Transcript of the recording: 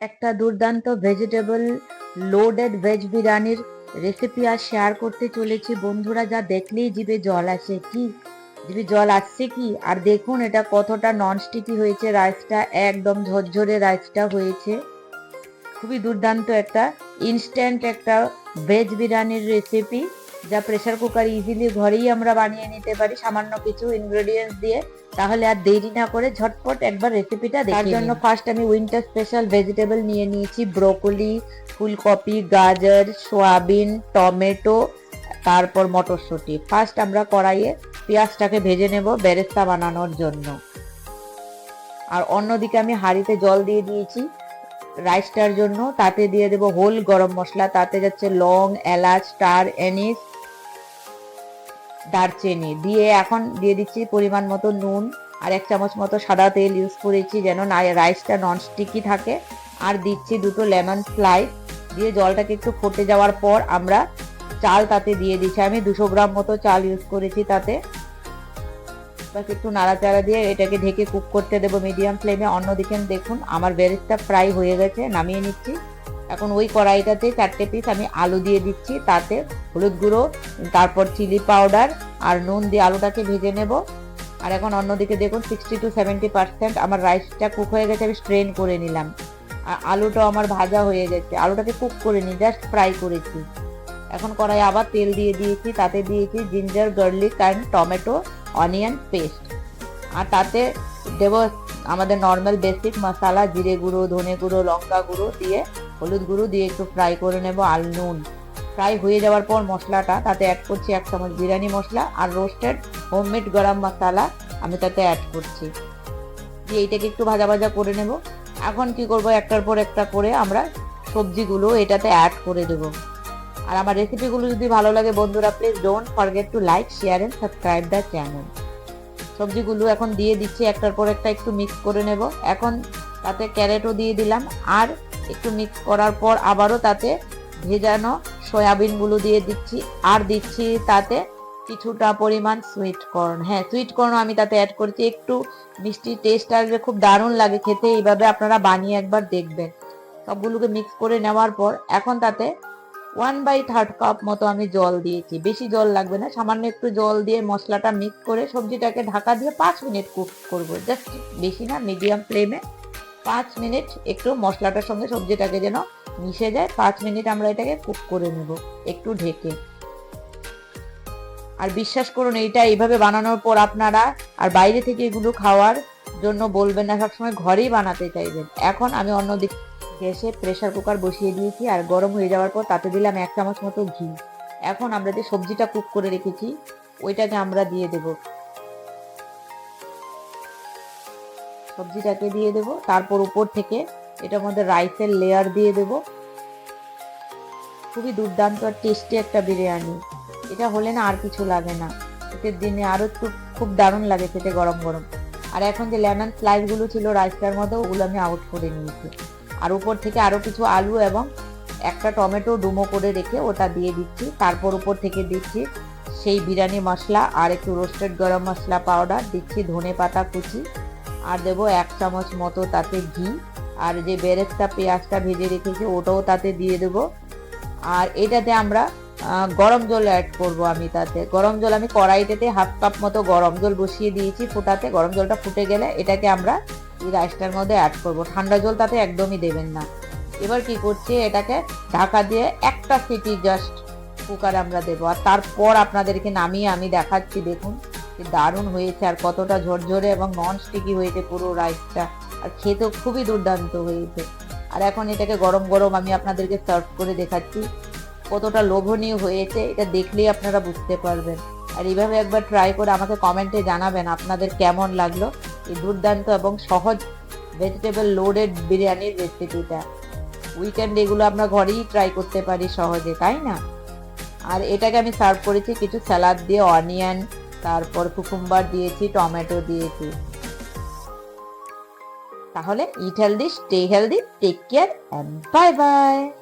একটা দুর্দান্ত vegetable loaded veg বিরিয়ানির রেসিপি আর শেয়ার করতে চলেছি। বন্ধুরা, যা দেখলেই জিভে জল আসে। কি? জিভে জল আসছে কি? আর দেখুন, এটা কতটা ননস্টিকি হয়েছে। রাইসটা একদম ঝরঝরে রাইসটা হয়েছে। খুবই দুর্দান্ত একটা ইনস্ট্যান্ট একটা ভেজ বিরিয়ানির রেসিপি যা প্রেসার কুকার ইজিলি ঘরেই আমরা বানিয়ে নিতে পারি সামান্য কিছু ইনগ্রেডিয়েন্টস দিয়ে তাহলে আর দেরি না করে ঝটপট একবার রেসিপিটা তার জন্য ফার্স্ট আমি উইন্টার স্পেশাল ভেজিটেবল নিয়ে নিয়েছি ব্রোকলি ফুলকপি গাজর সোয়াবিন টমেটো তারপর মটরশুঁটি। ফার্স্ট আমরা কড়াইয়ে পেঁয়াজটাকে ভেজে নেব বেরেস্তা বানানোর জন্য। আর অন্যদিকে আমি হাঁড়িতে জল দিয়ে দিয়েছি রাইসটার জন্য তাতে দিয়ে দেবো হোল গরম মশলা তাতে যাচ্ছে লং এলাচ স্টার এনিস দারচিনি। দিয়ে এখন দিয়ে দিচ্ছি পরিমাণ মতো নুন আর এক চামচ মতো সাদা তেল ইউজ করেছি যেন রাইসটা নন স্টিকি থাকে। আর দিচ্ছি দুটো লেমন স্লাইস দিয়ে জলটাকে একটু ফুটে যাওয়ার পর আমরা চাল তাতে দিয়ে দিচ্ছি। আমি দুশো গ্রাম মতো চাল ইউজ করেছি তাতে। বাস একটু নাড়াচাড়া দিয়ে এটাকে ঢেকে কুক করতে দেবো মিডিয়াম ফ্লেমে অন্যদিকে দেখুন, আমার বেরেস্তা ফ্রাই হয়ে গেছে। নামিয়ে নিচ্ছি। এখন ওই কড়াইটাতে চারটে পিস আমি আলু দিয়ে দিচ্ছি, তাতে হলুদ গুঁড়ো, তারপর চিলি পাউডার আর নুন দিয়ে আলুটাকে ভেজে নেব। আর এখন অন্যদিকে দেখুন সিক্সটি টু সেভেন্টি পার্সেন্ট আমার রাইসটা কুক হয়ে গেছে, আমি স্ট্রেন করে নিলাম। আর আলুটাও আমার ভাজা হয়ে গেছে, আলুটাকে কুক করে নি জাস্ট ফ্রাই করেছি। এখন কড়াই আবার তেল দিয়ে দিয়েছি, তাতে দিয়েছি ginger garlic and tomato onion paste আর তাতে দেব আমাদের নর্মাল বেসিক মশলা জিরে গুঁড়ো, ধনে গুঁড়ো, লঙ্কা গুঁড়ো দিয়ে, হলুদ গুঁড়ো দিয়ে একটু ফ্রাই করে নেব আর নুন। ফ্রাই হয়ে যাওয়ার পর মশলাটা, তাতে অ্যাড করছি এক চামচ বিরিয়ানি মশলা আর রোস্টেড হোমমেড গরম মশলা আমি তাতে অ্যাড করছি। দিয়ে এইটাকে একটু ভাজা ভাজা করে নেব। এখন কি করব, একটার পর একটা করে আমরা সবজিগুলো এটাতে অ্যাড করে দেব। আর আমার রেসিপিগুলো যদি ভালো লাগে বন্ধুরা please don't forget to like share and subscribe the channel সবজিগুলো এখন দিয়ে দিচ্ছি, একটার পর একটা একটু মিক্স করে নেব। এখন তাতে ক্যারেটও দিয়ে দিলাম, আর একটু মিক্স করার পর আবারও তাতে ভেজানো সয়াবিনগুলো দিয়ে দিচ্ছি, আর দিচ্ছি তাতে কিছুটা পরিমাণ সুইট কর্ন হ্যাঁ সুইট কর্ন আমি তাতে অ্যাড করছি, একটু মিষ্টি টেস্ট আসবে, খুব দারুণ লাগে খেতে, এইভাবে আপনারা বানিয়ে একবার দেখবেন। সবগুলোকে মিক্স করে নেওয়ার পর এখন তাতে ওয়ান বাই থার্ড কাপ মতো আমি জল দিয়েছি। বেশি জল লাগবে না, সামান্য একটু জল দিয়ে মশলাটা মিক্স করে সবজিটাকে ঢাকা দিয়ে পাঁচ মিনিট কুক করব। জাস্ট বেশি না মিডিয়াম ফ্লেমে পাঁচ মিনিট একটু মশলাটার সঙ্গে সবজিটাকে যেন মিশে যায়, পাঁচ মিনিট আমরা এটাকে কুক করে নেব, একটু ঢেকে। আর বিশ্বাস করুন, এইটা এইভাবে বানানোর পর আপনারা আর বাইরে থেকে এগুলো খাওয়ার জন্য বলবেন না, সবসময় ঘরেই বানাতে চাইবেন। এখন আমি অন্য দিক গ্যাসে প্রেসার কুকার বসিয়ে দিয়েছি আর গরম হয়ে যাওয়ার পর তাতে দিলাম এক চামচ মতো ঘি। এখন আমরা যে সবজিটা কুক করে রেখেছি, ওইটাকে আমরা দিয়ে দেব। সবজিটাকে দিয়ে দেব। তারপর উপর থেকে এটার মধ্যে রাইসের লেয়ার দিয়ে দেব। খুবই দুর্দান্ত আর টেস্টি একটা বিরিয়ানি। এটা হলে না আর কিছু লাগে না। শীতের দিনে আরও খুব খুব দারুণ লাগে খেতে গরম গরম। আর এখন যে লেমন স্লাইসগুলো ছিল রাইসটার মধ্যে, ওগুলো আমি আউট করে নিয়েছি। আর উপর থেকে আরও কিছু আলু এবং একটা টমেটো ডুমো করে রেখে ওটা দিয়ে দিচ্ছি। তারপর উপর থেকে দিচ্ছি সেই বিরিয়ানি মশলা আর একটু রোস্টেড গরম মশলা পাউডার দিচ্ছি ধনে পাতা কুচি আর দেবো এক চামচ মতো তাতে ঘি। আর যে বেরেস্তা পেঁয়াজটা ভেজে রেখেছি ওটাও তাতে দিয়ে দেবো। আর এটাতে আমরা গরম জল অ্যাড করব আমি তাতে। গরম জল আমি কড়াইটাতে হাফ কাপ মতো গরম জল বসিয়ে দিয়েছি ফোটাতে। গরম জলটা ফুটে গেলে এটাকে আমরা এই রাইসটার মধ্যে অ্যাড করব। ঠান্ডা জল তাতে একদমই দেবেন না। এবার কি করছি, এটাকে ঢাকা দিয়ে একটা সিটি জাস্ট কুকার আমরা দেবো। আর তারপর আপনাদেরকে নামিয়ে আমি দেখাচ্ছি, দেখুন যে দারুণ হয়েছে আর কতটা ঝরঝরে এবং নন স্টিকি হয়েছে পুরো রাইসটা আর খেতেও খুবই দুর্দান্ত হয়েছে। আর এখন এটাকে গরম গরম আমি আপনাদেরকে সার্ভ করে দেখাচ্ছি। কতটা লোভনীয় হয়েছে, এটা দেখলেই আপনারা বুঝতে পারবেন। আর এইভাবে একবার ট্রাই করে আমাকে কমেন্টে জানাবেন আপনাদের কেমন লাগল। দুর্দান্ত এবং সহজ ভেজিটেবল লোডেড বিরিয়ানির রেসিপিটা উইকেন্ড এগুলো আমরা ঘরেই ট্রাই করতে পারি সহজে, তাই না? আর এটাকে আমি সার্ভ করেছি কিছু স্যালাড দিয়ে অনিয়ন তারপর কুকুম্বার দিয়েছি, টমেটো দিয়েছি। তাহলে eat healthy stay healthy take care and bye bye